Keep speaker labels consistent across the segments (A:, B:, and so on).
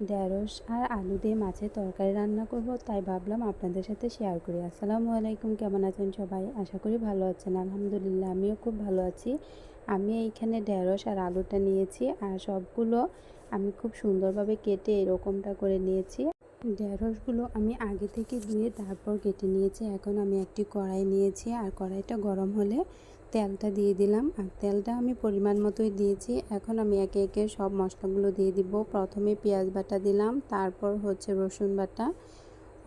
A: ঢেঁড়স আর আলু দিয়ে মাছের তরকারি রান্না করব, তাই ভাবলাম আপনাদের সাথে শেয়ার করি। আসসালামু আলাইকুম, কেমন আছেন সবাই? আশা করি ভালো আছেন, আলহামদুলিল্লাহ আমিও খুব ভালো আছি। আমি এইখানে ঢ্যাঁড়স আর আলুটা নিয়েছি আর সবগুলো আমি খুব সুন্দরভাবে কেটে এরকমটা করে নিয়েছি। ঢেঁড়সগুলো আমি আগে থেকে ধুয়ে তারপর কেটে নিয়েছি। এখন আমি একটি কড়াই নিয়েছি আর কড়াইটা গরম হলে তেলটা দিয়ে দিলাম। আর তেলটা আমি পরিমাণ মতোই দিয়েছি। এখন আমি একে একে সব মশলাগুলো দিয়ে দিব। প্রথমে পেঁয়াজ বাটা দিলাম, তারপর হচ্ছে রসুন বাটা,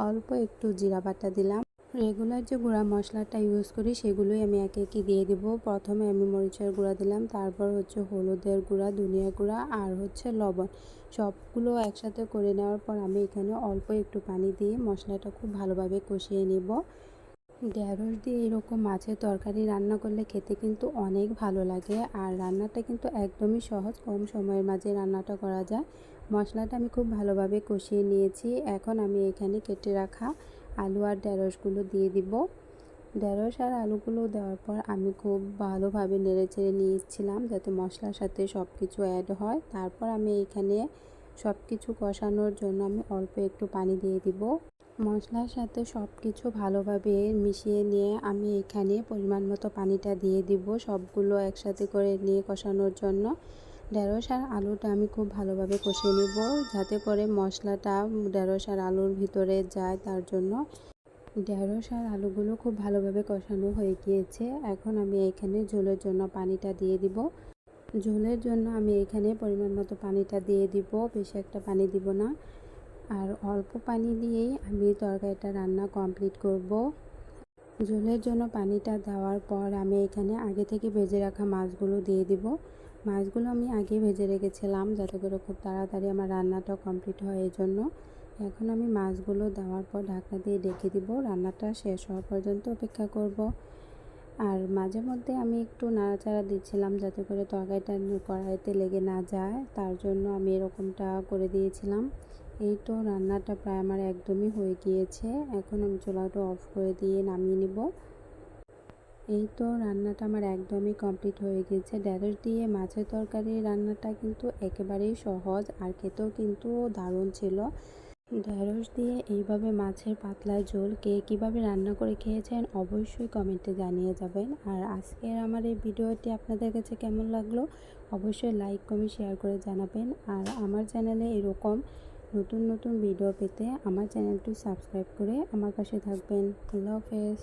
A: অল্প একটু জিরা বাটা দিলাম। রেগুলার যে গুঁড়া মশলাটা ইউজ করি, সেগুলোই আমি একে একে দিয়ে দিব। প্রথমে আমি মরিচের গুঁড়া দিলাম, তারপর হচ্ছে হলুদের গুঁড়া, ধনিয়া গুঁড়া আর হচ্ছে লবণ। সবগুলো একসাথে করে নেওয়ার পর আমি এখানে অল্প একটু পানি দিয়ে মশলাটা খুব ভালোভাবে কষিয়ে নেব। ঢেঁড়স দিয়ে এরকম মাছের তরকারি রান্না করলে খেতে কিন্তু অনেক ভালো লাগে আর রান্নাটা কিন্তু একদমই সহজ, কম সময়ের মাঝে রান্নাটা করা যায়। মশলাটা আমি খুব ভালোভাবে কষিয়ে নিয়েছি। এখন আমি এখানে কেটে রাখা আলু আর ঢেঁড়সগুলো দিয়ে দিব। ঢেঁড়স আর আলুগুলো দেওয়ার পর আমি খুব ভালোভাবে নেড়ে চেড়ে নিয়েছিলাম যাতে মশলার সাথে সব কিছু অ্যাড হয়। তারপর আমি এখানে সব কিছু কষানোর জন্য আমি অল্প একটু পানি দিয়ে দিব। মশলার সাথে সব কিছু ভালোভাবে মিশিয়ে নিয়ে আমি এখানে পরিমাণ মতো পানিটা দিয়ে দিব সবগুলো একসাথে করে নিয়ে কষানোর জন্য। ঢেঁড়স আর আলুটা আমি খুব ভালোভাবে কষিয়ে নিব, যাতে করে মশলাটা ঢেঁড়স আর আলুর ভিতরে যায়। তার জন্য ঢেঁড়স আর আলুগুলো খুব ভালোভাবে কষানো হয়ে গিয়েছে। এখন আমি এখানে ঝোলের জন্য পানিটা দিয়ে দিব। ঝোলের জন্য আমি এখানে পরিমাণ মতো পানিটা দিয়ে দিব, বেশি একটা পানি দিব না। আর অল্প পানি দিয়েই আমি তরকারিটা রান্না কমপ্লিট করব। ঝোলের জন্য পানিটা দেওয়ার পর আমি এখানে আগে থেকে ভেজে রাখা মাছগুলো দিয়ে দিব। মাছগুলো আমি আগে ভেজে রেখেছিলাম যাতে করে খুব তাড়াতাড়ি আমার রান্নাটা কমপ্লিট হয় এই জন্য। এখন আমি মাছগুলো দেওয়ার পর ঢাকনা দিয়ে ডেকে দিব। রান্নাটা শেষ হওয়া পর্যন্ত অপেক্ষা করব। আর মাঝে মধ্যে আমি একটু নাড়াচাড়া দিচ্ছিলাম যাতে করে তরকারিটা কড়াইতে লেগে না যায়। তার জন্য আমি এরকমটা করে দিয়েছিলাম। এই তো রান্নাটা প্রায় আমার একদমই হয়ে গিয়েছে। এখন আমি চুলাটা অফ করে দিয়ে নামিয়ে নিব। এই তো রান্নাটা আমার একদমই কমপ্লিট হয়ে গেছে। ঢ্যাঁড়স দিয়ে মাছের তরকারি রান্নাটা কিন্তু একেবারেই সহজ, আর খেতেও কিন্তু দারুণ ছিল। ঢ্যাঁড়স দিয়ে এইভাবে মাছের পাতলা ঝোল কে কীভাবে রান্না করে খেয়েছেন অবশ্যই কমেন্টে জানিয়ে যাবেন। আর আজকের আমার এই ভিডিওটি আপনাদের কাছে কেমন লাগল অবশ্যই লাইক কমেন্ট শেয়ার করে জানাবেন। আর আমার চ্যানেলে এরকম নতুন নতুন ভিডিও পেতে আমার চ্যানেলটি সাবস্ক্রাইব করে আমার পাশে থাকবেন। আল্লাহ হাফেজ।